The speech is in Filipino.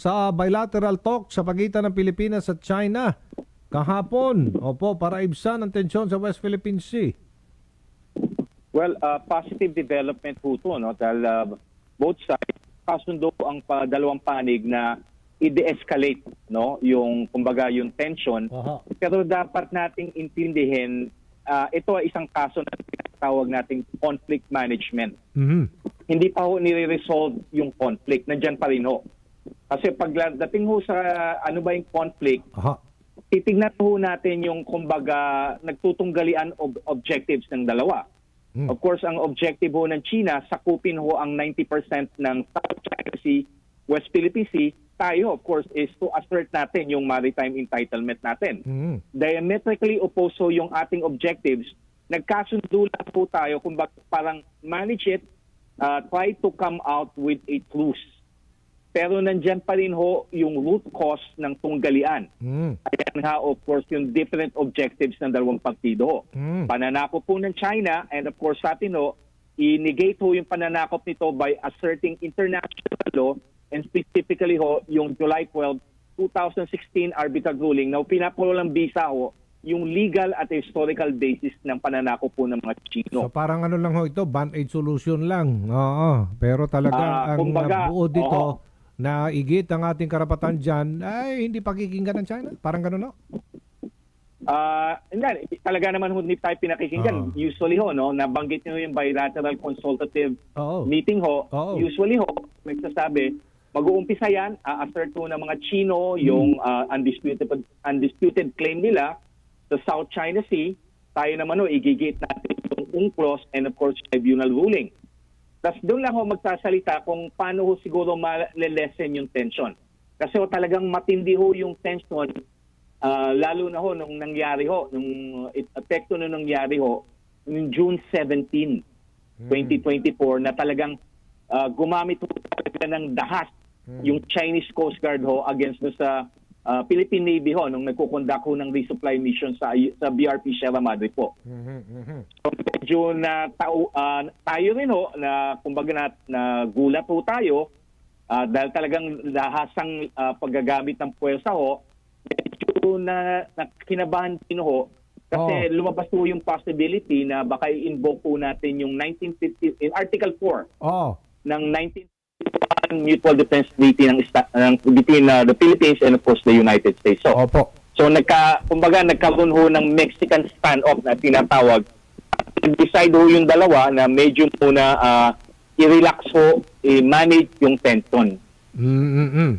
sa bilateral talk sa pagitan ng Pilipinas at China kahapon. Opo, para ibsan ang tensyon sa West Philippine Sea. Well, uh, positive development po ito, no? Dahil uh, both sides kasundo ang pa, dalawang panig na i-de-escalate no yung kumbaga yung tension Aha. pero dapat nating intindihin uh, ito ay isang kaso na tinatawag nating conflict management Mhm. hindi pa ho nire-resolve yung conflict nandiyan pa rin ho kasi pagdating ho sa ano ba yung conflict Aha. titignan ho natin yung kumbaga nagtutunggalian ob- objectives ng dalawa. Hmm. Of course, ang objective ho ng China, sakupin ho ang 90% ng South China Sea, West Philippine Sea. Tayo, of course, is to assert natin yung maritime entitlement natin. Mhm. Diametrically opposed ho yung ating objectives. Nagkasundo lang po tayo kung bak- parang manage it, uh, try to come out with a truce. Pero nandyan pa rin ho yung root cause ng tunggalian. Mhm. Ayan nga, of course, yung different objectives ng dalawang partido. Mm. Pananakop po ng China and of course sa atin ho, i-negate ho yung pananakop nito by asserting international law and specifically ho yung July 12, 2016 arbitral ruling na pinapulo ng bisa ho yung legal at historical basis ng pananakop po ng mga Chino. So parang ano lang ho ito, band-aid solution lang. Oo. Pero talaga Ah, ang kumbaga, uh, buo dito oo. Na igit ang ating karapatan dyan ay hindi pakikinggan ng China. Parang ganun no? Ah, hindi, talaga naman hindi tayo pinakikinggan. Ah. Usually ho, no, nabanggit niyo yung bilateral consultative Oo. meeting ho, Oo. usually ho, nagsasabi, mag-uumpisa yan, a-assert ho ng mga Chino yung uh, undisputed, undisputed claim nila sa South China Sea. Tayo naman ho, igigit natin yung UNCLOS and of course tribunal ruling. Tapos doon lang ho magsasalita kung paano ho siguro malelesen yung tension. Kasi ho talagang matindi ho yung tension, ah, lalo na ho nung nangyari ho, nung epekto na nangyari ho, nung June 17, 2024 na talagang ah, gumamit ho talaga ng dahas yung Chinese Coast Guard ho against do sa ah, Philippine Navy ho nung nagkukondak ho ng resupply mission sa sa BRP Sierra Madre po. Mhm, mhm. So, medyo na tao, ah, tayo rin ho na kumbaga na, na gulat ho tayo ah, dahil talagang lahasang ah, paggagamit ng puwersa ho medyo na, na kinabahan din ho kasi Oh. lumabas po yung possibility na baka i-invoke po natin yung 1950 in Article 4 Oo. ng 1951 Mutual Defense Treaty ng, ng between ah, the Philippines and of course the United States. So Opo. So nagka kumbaga nagkaroon ho ng Mexican standoff na tinatawag. Decide ho yung dalawa na medyo muna ah, i-relax ho, i-manage yung tension. Mm-mm.